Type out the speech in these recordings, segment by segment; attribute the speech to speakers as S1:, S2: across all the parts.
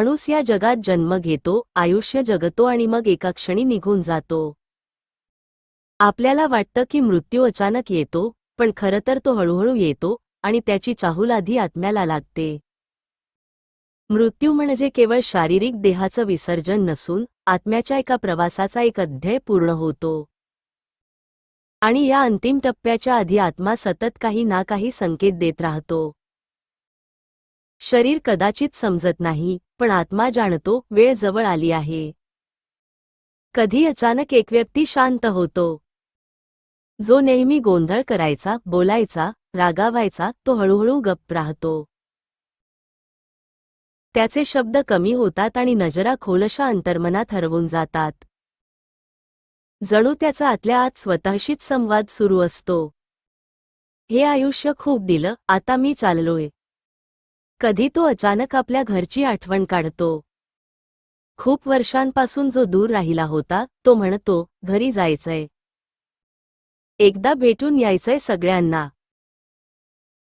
S1: माणूस या जगात जन्म घेतो आयुष्य जगतो आणि मग एका क्षणी निघून जातो. आपल्याला वाटतं की मृत्यू अचानक येतो पण खरं तर तो हळूहळू येतो आणि त्याची चाहूल आधी आत्म्याला लागते. मृत्यू म्हणजे केवळ शारीरिक देहाचं विसर्जन नसून आत्म्याच्या एका प्रवासाचा एक अध्याय पूर्ण होतो. आणि या अंतिम टप्प्याच्या आधी आत्मा सतत काही ना काही संकेत देत राहतो. शरीर कदाचित समजत नाही पण आत्मा जाणतो वेळ जवळ आली आहे. कधी अचानक एक व्यक्ती शांत होतो. जो नेहमी गोंधळ करायचा बोलायचा रागावायचा तो हळूहळू गप्प राहतो. त्याचे शब्द कमी होतात आणि नजरा खोलशा अंतर्मनात हरवून जातात. जणू त्याचा आतल्या आत स्वतःशीच संवाद सुरू असतो. हे आयुष्य खूप दिलं आता मी चाललोय. कधी तो अचानक आपल्या घरची आठवण काढतो. खूप वर्षांपासून जो दूर राहिला होता तो म्हणतो घरी जायचंय. एकदा भेटून यायचंय सगळ्यांना.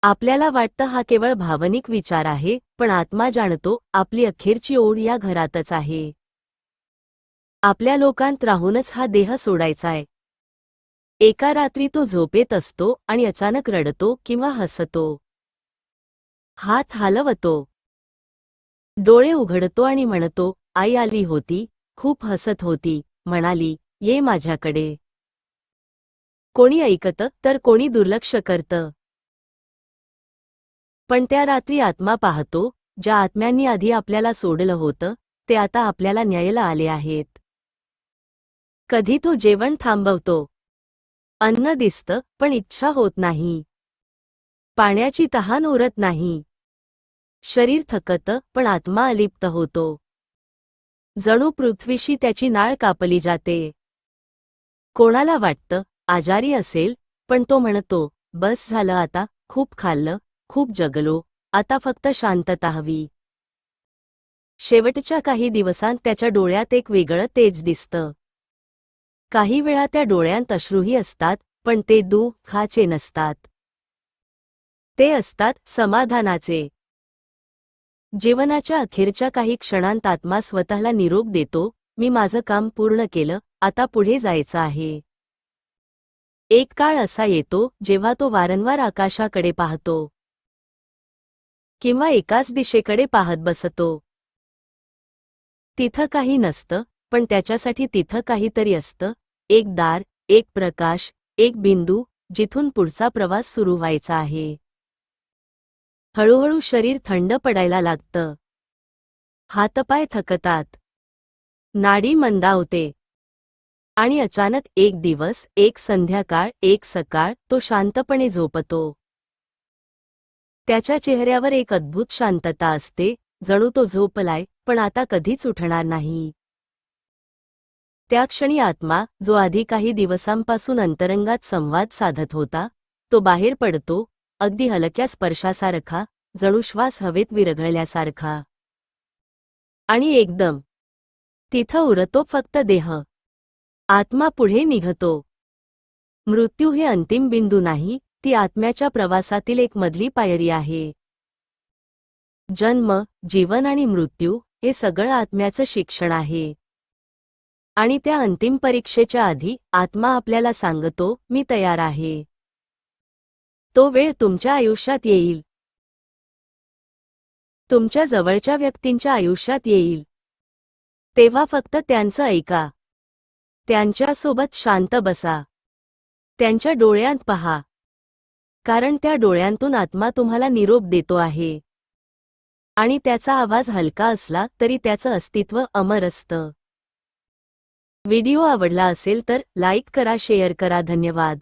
S1: आपल्याला वाटतं हा केवळ भावनिक विचार आहे पण आत्मा जाणतो आपली अखेरची ओढ या घरातच आहे. आपल्या लोकांत राहूनच हा देह सोडायचाय. एका रात्री तो झोपेत असतो आणि अचानक रडतो किंवा हसतो. हात हलवतो. डोळे उघडतो आणि म्हणतो आई आली होती खूप हसत होती म्हणाली ये माझ्याकडे. कोणी ऐकतं तर कोणी दुर्लक्ष करतं. पण त्या रात्री आत्मा पाहतो ज्या आत्म्यांनी आधी आपल्याला सोडलं होतं ते आता आपल्याला न्यायला आले आहेत. कधी तो जेवण थांबवतो. अन्न दिसतं पण इच्छा होत नाही. पाण्याची तहान उरत नाही. शरीर थकत पण आत्मा अलिप्त होतो. जणू पृथ्वीशी त्याची नाळ कापली जाते. कोणाला वाटतं आजारी असेल पण तो म्हणतो बस झालं आता खूप खाल्लं खूप जगलो आता फक्त शांतता हवी. शेवटच्या काही दिवसांत त्याच्या डोळ्यात एक वेगळं तेज दिसतं. काही वेळा त्या डोळ्यांत अश्रूही असतात पण ते दुःखाचे नसतात. ते असतात समाधानाचे. जीवनाच्या अखेरच्या काही क्षणांत आत्मा स्वतःला निरोप देतो मी माझं काम पूर्ण केलं आता पुढे जायचं आहे. एक काळ असा येतो जेव्हा तो वारंवार आकाशाकडे पाहतो. किंवा एकाच दिशेकडे पाहत बसतो. तिथं काही नसतं पण त्याच्यासाठी तिथं काहीतरी असतं एक दार एक प्रकाश एक बिंदू जिथून पुढचा प्रवास सुरू व्हायचा आहे. हळूहळू शरीर थंड पडायला लागतं. हातपाय थकतात. नाडी मंदावते. आणि अचानक एक दिवस एक संध्याकाळ एक सकाळ तो शांतपणे झोपतो. त्याच्या चेहऱ्यावर एक अद्भुत शांतता असते जणू तो झोपलाय पण आता कधीच उठणार नाही. त्या क्षणी आत्मा जो आधी काही दिवसांपासून अंतरंगात संवाद साधत होता तो बाहेर पडतो अगदी हलक्या स्पर्शासारखा जणू श्वास हवेत विरघळल्यासारखा. आणि एकदम. तिथं उरतो फक्त देह. आत्मा पुढे निघतो. मृत्यू हे अंतिम बिंदू नाही ती आत्म्याच्या प्रवासातील एक मधली पायरी आहे. जन्म जीवन आणि मृत्यू हे सगळं आत्म्याचं शिक्षण आहे. आणि त्या अंतिम परीक्षेच्या आधी आत्मा आपल्याला सांगतो मी तयार आहे. तो वेळ तुमच्या आयुष्यात येईल. तुमच्या जवळच्या व्यक्तींच्या आयुष्यात येईल. तेव्हा फक्त त्यांचं ऐका. त्यांच्यासोबत शांत बसा. त्यांच्या डोळ्यांत पहा. कारण त्या डोळ्यांतून आत्मा तुम्हाला निरोप देतो आहे. आणि त्याचा आवाज हलका असला तरी त्याचं अस्तित्व अमर असतं. व्हिडिओ आवडला असेल तर लाईक करा शेअर करा. धन्यवाद.